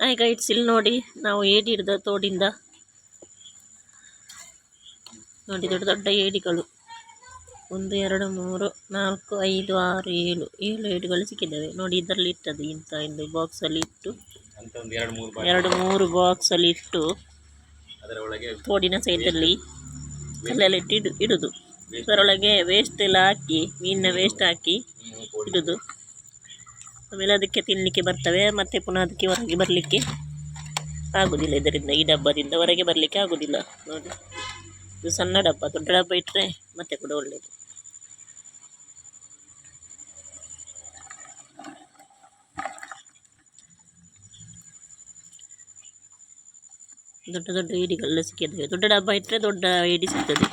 Hi guides ಇಲ್ಲಿ ನೋಡಿ ನಾವು ಏಡಿ ಹಿಡ್ದ ತೋಡಿಂದ. ನೋಡಿ ದೊಡ್ಡ ದೊಡ್ಡ ಏಡಿಗಳು. ಒಂದು ಎರಡು ಮೂರು ನಾಲ್ಕು ಐದು ಆರು ಏಳು. ಏಳು ಏಡಿಗಳು ಸಿಕ್ಕಿದ್ದಾವೆ. ನೋಡಿ ಇದರಲ್ಲಿ ಇಟ್ಟದ್ದು ಇಂಥ ಒಂದು ಬಾಕ್ಸಲ್ಲಿ ಇಟ್ಟು. ಎರಡು ಮೂರು ಬಾಕ್ಸಲ್ಲಿ ಇಟ್ಟು ತೋಡಿನ ಸೈಡಲ್ಲಿ ಕಲ್ಲೆಲ್ಲ ಇಟ್ಟು ಇಡು ಇಡುದು. ಅದರೊಳಗೆ ವೇಸ್ಟ್ ಎಲ್ಲ ಹಾಕಿ ಮೀನಿನ ವೇಸ್ಟ್ ಹಾಕಿ ಇಡುದು. ಆಮೇಲೆ ಅದಕ್ಕೆ ತಿನ್ನಲಿಕ್ಕೆ ಬರ್ತವೆ, ಮತ್ತೆ ಪುನಃ ಅದಕ್ಕೆ ಹೊರಗೆ ಬರಲಿಕ್ಕೆ ಆಗೋದಿಲ್ಲ. ಇದರಿಂದ ಈ ಡಬ್ಬದಿಂದ ಹೊರಗೆ ಬರಲಿಕ್ಕೆ ಆಗೋದಿಲ್ಲ. ನೋಡಿ, ಇದು ಸಣ್ಣ ಡಬ್ಬ, ದೊಡ್ಡ ಡಬ್ಬ ಇಟ್ಟರೆ ಮತ್ತೆ ಕೂಡ ಒಳ್ಳೆಯದು ದೊಡ್ಡ ದೊಡ್ಡ ಏಡಿಗಳೆಲ್ಲ ಸಿಕ್ಕಿದ್ದಾವೆ ದೊಡ್ಡ ಡಬ್ಬ ಇಟ್ಟರೆ ದೊಡ್ಡ ಏಡಿ ಸಿಗ್ತದೆ.